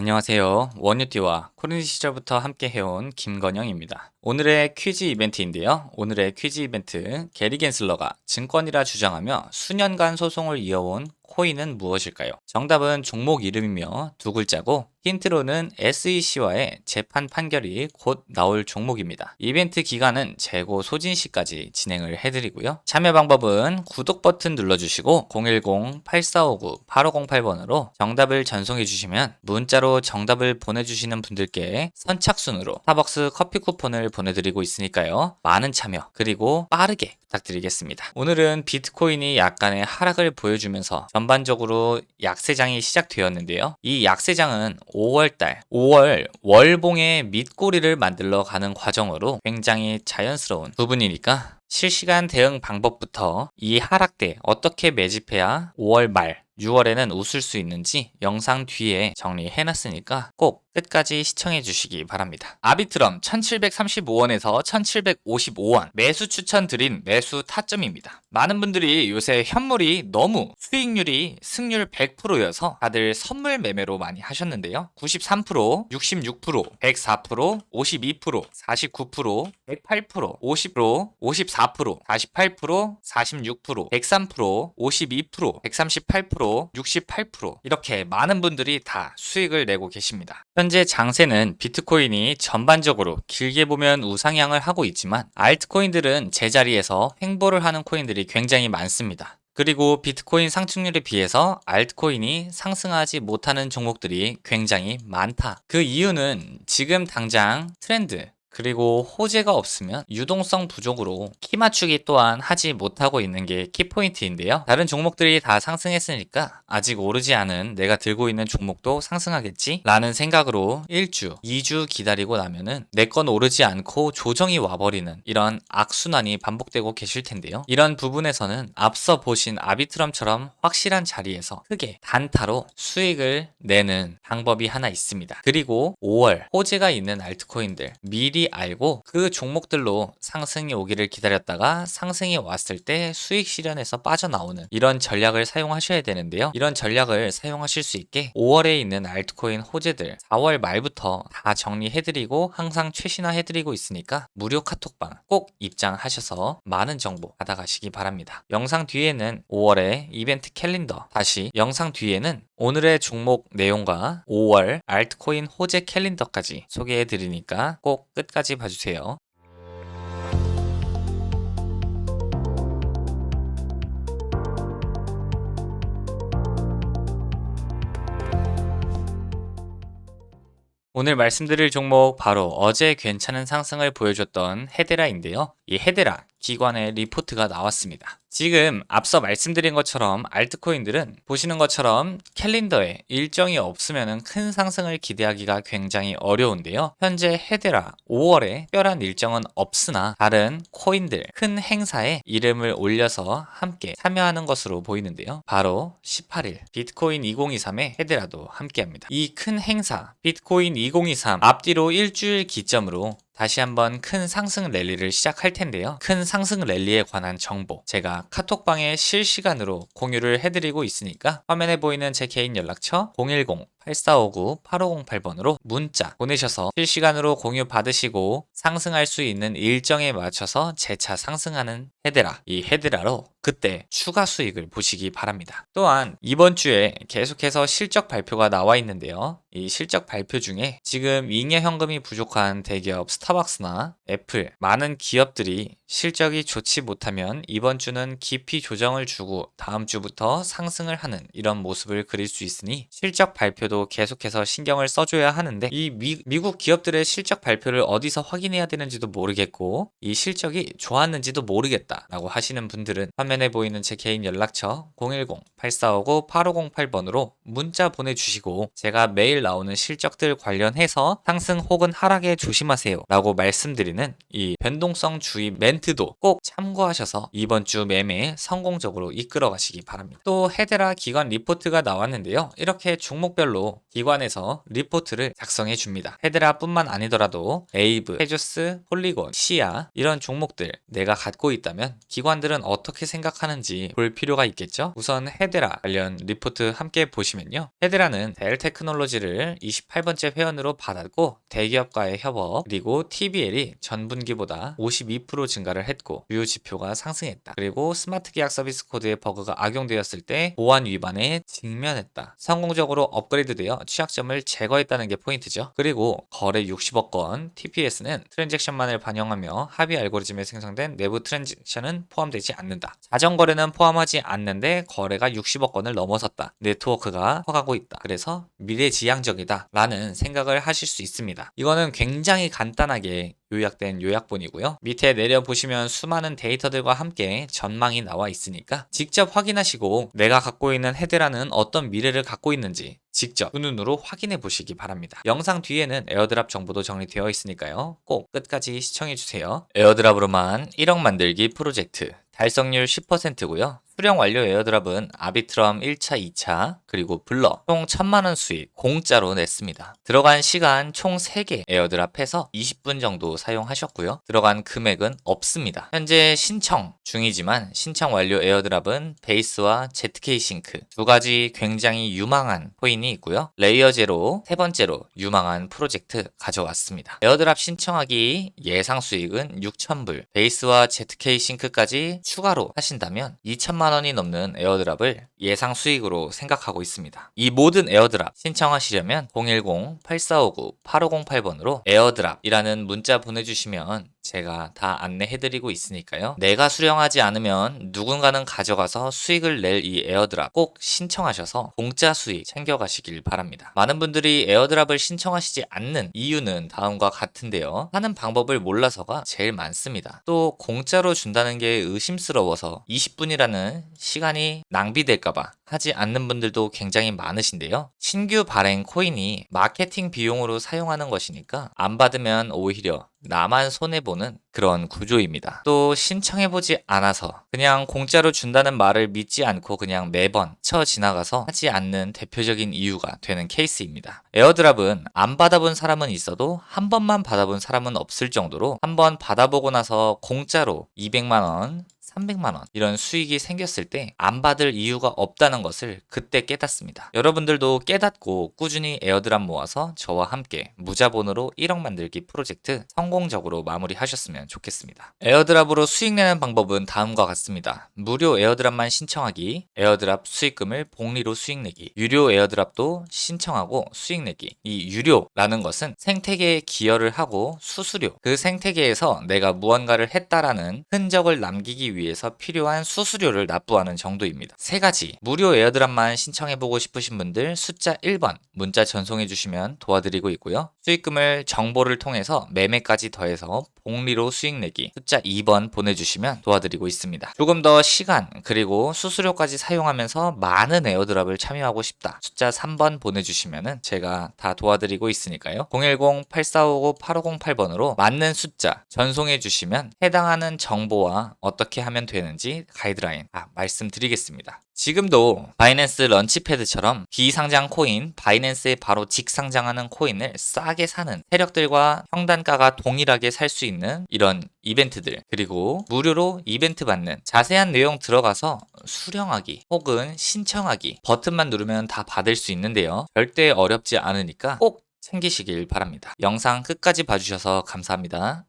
안녕하세요. 원유띠와 코로나 시절부터 함께 해온 김건영입니다. 오늘의 퀴즈 이벤트인데요. 오늘의 퀴즈 이벤트 게리 겐슬러가 증권이라 주장하며 수년간 소송을 이어온 코인은 무엇일까요? 정답은 종목 이름이며 두 글자고 힌트로는 SEC와의 재판 판결이 곧 나올 종목입니다. 이벤트 기간은 재고 소진 시까지 진행을 해드리고요. 참여 방법은 구독 버튼 눌러주시고 010-8459-8508번으로 정답을 전송해 주시면 문자로 정답을 보내주시는 분들께 선착순으로 스타벅스 커피 쿠폰을 보내드리고 있으니까요. 많은 참여 그리고 빠르게 부탁드리겠습니다. 오늘은 비트코인이 약간의 하락을 보여주면서 전반적으로 약세장이 시작되었는데요. 이 약세장은 5월달, 5월 월봉의 밑꼬리를 만들러 가는 과정으로 굉장히 자연스러운 부분이니까 실시간 대응 방법부터 이 하락대 어떻게 매집해야 5월 말 6월에는 웃을 수 있는지 영상 뒤에 정리해놨으니까 꼭 끝까지 시청해 주시기 바랍니다. 아비트럼 1735원에서 1755원 매수 추천드린 매수 타점입니다. 많은 분들이 요새 현물이 너무 수익률이 승률 100%여서 다들 선물 매매로 많이 하셨는데요. 93%, 66%, 104%, 52%, 49%, 108%, 50%, 54%, 48%, 46%, 103%, 52%, 138%, 68% 이렇게 많은 분들이 다 수익을 내고 계십니다. 현재 장세는 비트코인이 전반적으로 길게 보면 우상향을 하고 있지만 알트코인들은 제자리에서 횡보를 하는 코인들이 굉장히 많습니다. 그리고 비트코인 상승률에 비해서 알트코인이 상승하지 못하는 종목들이 굉장히 많다. 그 이유는 지금 당장 트렌드, 그리고 호재가 없으면 유동성 부족으로 키 맞추기 또한 하지 못하고 있는 게 키포인트인데요. 다른 종목들이 다 상승했으니까 아직 오르지 않은 내가 들고 있는 종목도 상승하겠지? 라는 생각으로 1주, 2주 기다리고 나면은 내 건 오르지 않고 조정이 와버리는 이런 악순환이 반복되고 계실 텐데요. 이런 부분에서는 앞서 보신 아비트럼처럼 확실한 자리에서 크게 단타로 수익을 내는 방법이 하나 있습니다. 그리고 5월 호재가 있는 알트코인들 미리 알고 그 종목들로 상승이 오기를 기다렸다가 상승이 왔을 때 수익 실현에서 빠져나오는 이런 전략을 사용하셔야 되는데요. 이런 전략을 사용하실 수 있게 5월에 있는 알트코인 호재들 4월 말부터 다 정리해드리고 항상 최신화해드리고 있으니까 무료 카톡방 꼭 입장하셔서 많은 정보 받아가시기 바랍니다. 영상 뒤에는 5월의 이벤트 캘린더 다시 영상 뒤에는 오늘의 종목 내용과 5월 알트코인 호재 캘린더까지 소개해 드리니까 꼭 끝 까지 봐주세요. 오늘 말씀드릴 종목 바로 어제 괜찮은 상승을 보여줬던 헤데라인데요. 이 헤데라 기관의 리포트가 나왔습니다. 지금 앞서 말씀드린 것처럼 알트코인들은 보시는 것처럼 캘린더에 일정이 없으면 큰 상승을 기대하기가 굉장히 어려운데요. 현재 헤데라 5월에 특별한 일정은 없으나 다른 코인들 큰 행사에 이름을 올려서 함께 참여하는 것으로 보이는데요. 바로 18일 비트코인 2023에 헤데라도 함께합니다. 이 큰 행사 비트코인 2023 앞뒤로 일주일 기점으로 다시 한번 큰 상승 랠리를 시작할 텐데요. 큰 상승 랠리에 관한 정보 제가 카톡방에 실시간으로 공유를 해드리고 있으니까 화면에 보이는 제 개인 연락처 010 8459-8508번으로 문자 보내셔서 실시간으로 공유 받으시고 상승할 수 있는 일정에 맞춰서 재차 상승하는 헤드라 이 헤드라로 그때 추가 수익을 보시기 바랍니다. 또한 이번 주에 계속해서 실적 발표가 나와 있는데요. 이 실적 발표 중에 지금 잉여 현금이 부족한 대기업 스타벅스나 애플 많은 기업들이 실적이 좋지 못하면 이번 주는 깊이 조정을 주고 다음 주부터 상승을 하는 이런 모습을 그릴 수 있으니 실적 발표 도 계속해서 신경을 써줘야 하는데 이 미, 미국 기업들의 실적 발표를 어디서 확인해야 되는지도 모르겠고 이 실적이 좋았는지도 모르겠다라고 하시는 분들은 화면에 보이는 제 개인 연락처 010-8459-8508번으로 문자 보내주시고 제가 매일 나오는 실적들 관련해서 상승 혹은 하락에 조심하세요 라고 말씀드리는 이 변동성 주의 멘트도 꼭 참고하셔서 이번 주 매매 성공적으로 이끌어 가시기 바랍니다. 또 헤데라 기관 리포트가 나왔는데요. 이렇게 종목별로 자동으로 기관에서 리포트를 작성해 줍니다. 헤드라뿐만 아니더라도 에이브, 헤주스, 폴리곤, 시야 이런 종목들 내가 갖고 있다면 기관들은 어떻게 생각하는지 볼 필요가 있겠죠? 우선 헤드라 관련 리포트 함께 보시면요. 헤드라는 델 테크놀로지를 28번째 회원으로 받았고 대기업과의 협업 그리고 TBL이 전분기보다 52% 증가를 했고 주요 지표가 상승했다. 그리고 스마트 계약 서비스 코드의 버그가 악용되었을 때 보안 위반에 직면했다. 성공적으로 업그레이드 되어 취약점을 제거했다는 게 포인트죠. 그리고 거래 60억 건 TPS는 트랜잭션만을 반영하며 합의 알고리즘에 생성된 내부 트랜잭션은 포함되지 않는다. 자전 거래는 포함하지 않는데 거래가 60억 건을 넘어섰다. 네트워크가 커가고 있다. 그래서 미래지향적이다. 라는 생각을 하실 수 있습니다. 이거는 굉장히 간단하게 요약된 요약본이고요. 밑에 내려 보시면 수많은 데이터들과 함께 전망이 나와 있으니까 직접 확인하시고 내가 갖고 있는 헤드라는 어떤 미래를 갖고 있는지 직접 두 눈으로 확인해 보시기 바랍니다. 영상 뒤에는 에어드랍 정보도 정리되어 있으니까요. 꼭 끝까지 시청해 주세요. 에어드랍으로만 1억 만들기 프로젝트 달성률 10%고요. 수령 완료 에어드랍은 아비트럼 1차, 2차, 그리고 블러 총 1000만원 수익 공짜로 냈습니다. 들어간 시간 총 3개 에어드랍 해서 20분 정도 사용하셨고요. 들어간 금액은 없습니다. 현재 신청 중이지만 신청 완료 에어드랍은 베이스와 ZK 싱크 두 가지 굉장히 유망한 코인이 있고요. 레이어 제로 세 번째로 유망한 프로젝트 가져왔습니다. 에어드랍 신청하기 예상 수익은 6,000불, 베이스와 ZK 싱크까지 추가로 하신다면 2천만 원이 넘는 에어드랍을 예상 수익으로 생각하고 있습니다. 이 모든 에어드랍 신청하시려면 010-8459-8508번으로 에어드랍이라는 문자 보내주시면 제가 다 안내해드리고 있으니까요. 내가 수령하지 않으면 누군가는 가져가서 수익을 낼 이 에어드랍 꼭 신청하셔서 공짜 수익 챙겨가시길 바랍니다. 많은 분들이 에어드랍을 신청하시지 않는 이유는 다음과 같은데요. 하는 방법을 몰라서가 제일 많습니다. 또 공짜로 준다는 게 의심스러워서 20분이라는 시간이 낭비될까봐 하지 않는 분들도 굉장히 많으신데요. 신규 발행 코인이 마케팅 비용으로 사용하는 것이니까 안 받으면 오히려 나만 손해보는 그런 구조입니다. 또 신청해보지 않아서 그냥 공짜로 준다는 말을 믿지 않고 그냥 매번 쳐 지나가서 하지 않는 대표적인 이유가 되는 케이스입니다. 에어드랍은 안 받아본 사람은 있어도 한 번만 받아본 사람은 없을 정도로 한 번 받아보고 나서 공짜로 200만원 300만 원 이런 수익이 생겼을 때 안 받을 이유가 없다는 것을 그때 깨닫습니다. 여러분들도 깨닫고 꾸준히 에어드랍 모아서 저와 함께 무자본으로 1억 만들기 프로젝트 성공적으로 마무리하셨으면 좋겠습니다. 에어드랍으로 수익 내는 방법은 다음과 같습니다. 무료 에어드랍만 신청하기, 에어드랍 수익금을 복리로 수익 내기, 유료 에어드랍도 신청하고 수익 내기. 이 유료라는 것은 생태계에 기여를 하고 수수료, 그 생태계에서 내가 무언가를 했다라는 흔적을 남기기 위해서 필요한 수수료를 납부하는 정도입니다. 세 가지 무료 에어드랍만 신청해보고 싶으신 분들 숫자 1번 문자 전송해 주시면 도와드리고 있고요. 수익금을 정보를 통해서 매매까지 더해서 복리로 수익 내기 숫자 2번 보내주시면 도와드리고 있습니다. 조금 더 시간 그리고 수수료까지 사용하면서 많은 에어드랍을 참여하고 싶다. 숫자 3번 보내주시면 제가 다 도와드리고 있으니까요. 010-8459-8508번으로 맞는 숫자 전송해 주시면 해당하는 정보와 어떻게 하면 되는지 가이드라인 아, 말씀드리겠습니다. 지금도 바이낸스 런치패드처럼 비상장 코인, 바이낸스에 바로 직상장하는 코인을 싸게 사는 세력들과 형단가가 동일하게 살 수 있는 이런 이벤트들 그리고 무료로 이벤트 받는 자세한 내용 들어가서 수령하기 혹은 신청하기 버튼만 누르면 다 받을 수 있는데요. 절대 어렵지 않으니까 꼭 챙기시길 바랍니다. 영상 끝까지 봐주셔서 감사합니다.